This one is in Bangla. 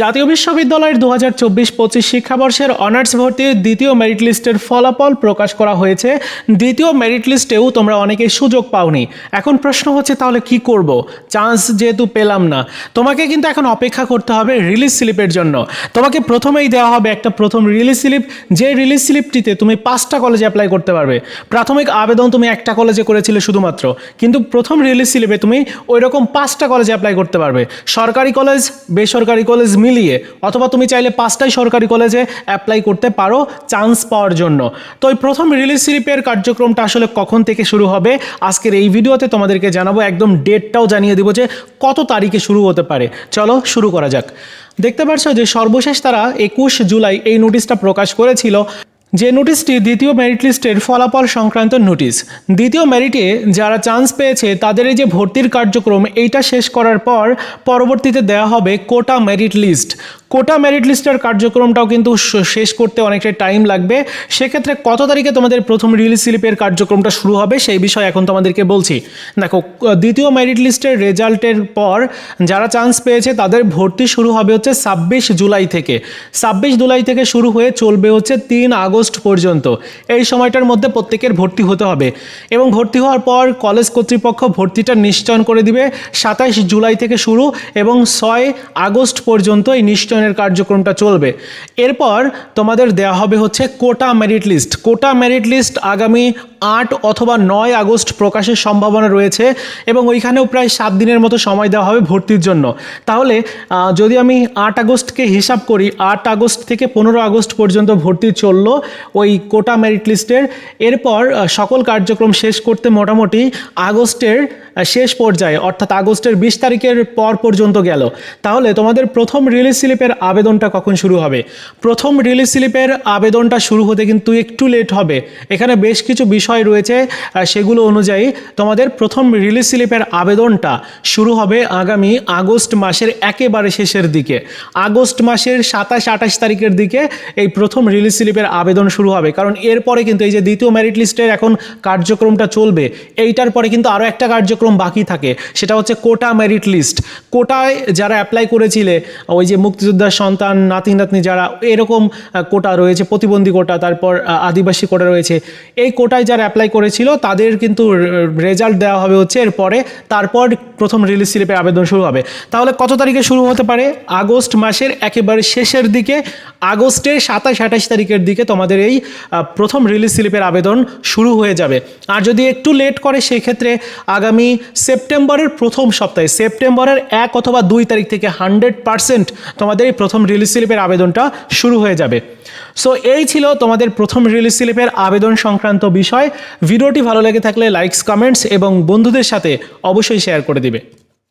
জাতীয় বিশ্ববিদ্যালয়ের দু হাজার চব্বিশ পঁচিশ শিক্ষাবর্ষের অনার্স ভর্তির দ্বিতীয় মেরিট লিস্টের ফলাফল প্রকাশ করা হয়েছে। দ্বিতীয় মেরিট লিস্টেও তোমরা অনেকেই সুযোগ পাওনি। এখন প্রশ্ন হচ্ছে, তাহলে কি করব? চান্স যেহেতু পেলাম না। তোমাকে কিন্তু এখন অপেক্ষা করতে হবে রিলিজ স্লিপের জন্য। তোমাকে প্রথমেই দেওয়া হবে একটা প্রথম রিলিজ স্লিপ যে রিলিজ স্লিপটিতে তুমি পাঁচটা কলেজে অ্যাপ্লাই করতে পারবে। প্রাথমিক আবেদন তুমি একটা কলেজে করেছিলে শুধুমাত্র। কিন্তু প্রথম রিলিজ স্লিপে তুমি ওই রকম পাঁচটা কলেজে অ্যাপ্লাই করতে পারবে। সরকারি কলেজ বেসরকারি কলেজ মিলিয়ে অথবা তুমি চাইলে পাঁচটাই সরকারি কলেজে অ্যাপ্লাই করতে পারো চান্স পাওয়ার জন্য। তো এই প্রথম রিলিজ স্লিপের কার্যক্রমটা আসলে কখন থেকে শুরু হবে? আজকের এই ভিডিওতে তোমাদেরকে জানাব, একদম ডেটটাও জানিয়ে দেবো যে কত তারিখে শুরু হতে পারে। চলো শুরু করা যাক। দেখতে পাচ্ছ যে সর্বশেষ তারা একুশ জুলাই এই নোটিশটা প্রকাশ করেছিল। যে নোটিশটি দ্বিতীয় মেরিট লিস্টের ফলাফল সংক্রান্ত নোটিশ দ্বিতীয় মেরিটে যারা চান্স পেয়েছে, তাদের এই যে ভর্তির কার্যক্রম, এইটা শেষ করার পর পরবর্তীতে দেওয়া হবে quota merit list quota merit লিস্টের কার্যক্রমটাও কিন্তু শেষ করতে অনেকটা টাইম লাগবে। সেক্ষেত্রে কত তারিখে তোমাদের প্রথম রিলিজ স্লিপের কার্যক্রমটা শুরু হবে, সেই বিষয়ে এখন তোমাদেরকে বলছি। দেখো, দ্বিতীয় মেরিট লিস্টের রেজাল্টের পর যারা চান্স পেয়েছে, তাদের ভর্তি শুরু হবে হচ্ছে ছাব্বিশ জুলাই থেকে। ছাব্বিশ জুলাই থেকে শুরু হয়ে চলবে হচ্ছে তিন আগস্ট পর্যন্ত। এই সময়টার মধ্যে প্রত্যেকের ভর্তি হতে হবে এবং ভর্তি হওয়ার পর কলেজ কর্তৃপক্ষ ভর্তিটা নিশ্চয়ন করে দিবে। সাতাইশ জুলাই থেকে শুরু এবং ছয় আগস্ট পর্যন্ত এই নিশ্চয়নের কার্যক্রমটা চলবে। এরপর তোমাদের দেওয়া হবে হচ্ছে quota merit list quota merit list আগামী আট অথবা নয় আগস্ট প্রকাশের সম্ভাবনা রয়েছে এবং ওইখানেও প্রায় সাত দিনের মতো সময় দেওয়া হবে ভর্তির জন্য। তাহলে যদি আমি আট আগস্টকে হিসাব করি, আট আগস্ট থেকে পনেরো আগস্ট পর্যন্ত ভর্তি চলল ওই কোটা মেরিট লিস্টের এরপর সকল কার্যক্রম শেষ করতে মোটামুটি আগস্টের শেষ পর্যায়ে, অর্থাৎ আগস্টের বিশ তারিখের পর পর্যন্ত গেল। তাহলে তোমাদের প্রথম রিলিজ স্লিপের আবেদনটা কখন শুরু হবে? প্রথম রিলিজ স্লিপের আবেদনটা শুরু হতে কিন্তু একটু লেট হবে। এখানে বেশ কিছু বিষয় রয়েছে সেগুলো অনুযায়ী তোমাদের প্রথম রিলিজ স্লিপের আবেদনটা শুরু হবে আগামী আগস্ট মাসের একেবারে শেষের দিকে। আগস্ট মাসের সাতাশ, আঠাশ তারিখের দিকে এই প্রথম রিলিজ স্লিপের আবেদন শুরু হবে। কারণ এরপরে কিন্তু এই যে দ্বিতীয় মেরিট লিস্টের এখন কার্যক্রমটা চলবে, এইটার পরে কিন্তু আরও একটা কার্যক্রম বাকি থাকে। সেটা হচ্ছে কোটা মেরিট লিস্ট কোটায় যারা অ্যাপ্লাই করেছিলে, ওই যে মুক্তিযোদ্ধার সন্তান নাতি নাতনি যারা, এরকম কোটা রয়েছে, প্রতিবন্ধী কোটা, তারপর আদিবাসী কোটা রয়েছে। এই কোটায় যারা অ্যাপ্লাই করেছিল, তাদের কিন্তু রেজাল্ট দেওয়া হবে হচ্ছে এরপরে, তারপর প্রথম রিলিজ স্লিপের আবেদন শুরু হবে। তাহলে কত তারিখে শুরু হতে পারে? আগস্ট মাসের একেবারে শেষের দিকে, আগস্টের সাতাশ, আঠাশ তারিখের দিকে তোমাদের এই প্রথম রিলিজ স্লিপের আবেদন শুরু হয়ে যাবে। আর যদি একটু লেট করে সেই ক্ষেত্রে আগামী সেপ্টেম্বরের প্রথম সপ্তাহে, সেপ্টেম্বরের এক অথবা দুই তারিখ থেকে হান্ড্রেড পার্সেন্ট তোমাদের এই প্রথম রিলিজ স্লিপের আবেদনটা শুরু হয়ে যাবে। সো এই ছিল তোমাদের প্রথম রিলিজ স্লিপের আবেদন সংক্রান্ত বিষয়। ভিডিওটি ভালো লেগে থাকলে লাইকস কমেন্টস এবং বন্ধুদের সাথে অবশ্যই শেয়ার করে দিবে।